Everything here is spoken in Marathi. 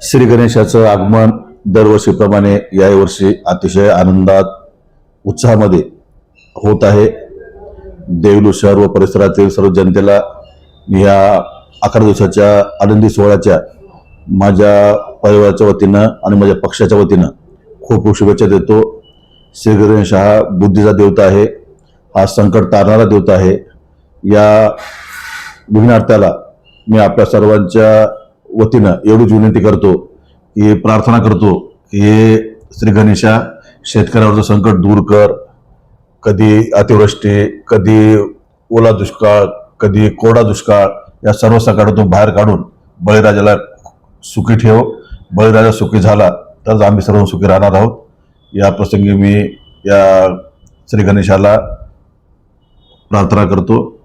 श्री गणेशाचं आगमन दरवर्षीप्रमाणे यावर्षी वर्षी अतिशय आनंदात उत्साहामध्ये होत आहे. देवलू शहर व परिसरातील सर्व जनतेला या अकरा दिवसाच्या आनंदी सोहळ्याच्या माझ्या परिवाराच्या वतीनं आणि माझ्या पक्षाच्या वतीनं खूप खूप शुभेच्छा देतो. श्री गणेश हा बुद्धीचा देवता आहे. हा संकट तारणारा देवता आहे. या विघ्नार्थाला मी आपल्या सर्वांच्या वतीनं एवढीच विनंती करतो की प्रार्थना करतो की श्री गणेशा शेतकऱ्यावरचं संकट दूर कर कधी अतिवृष्टी कधी ओला दुष्काळ कधी कोरडा दुष्काळ या सर्व संकटातून बाहेर काढून बळीराजाला सुखी ठेव. बळीराजा सुखी झाला तरच आम्ही सर्व सुखी राहणार आहोत. या प्रसंगी मी या श्री गणेशाला प्रार्थना करतो.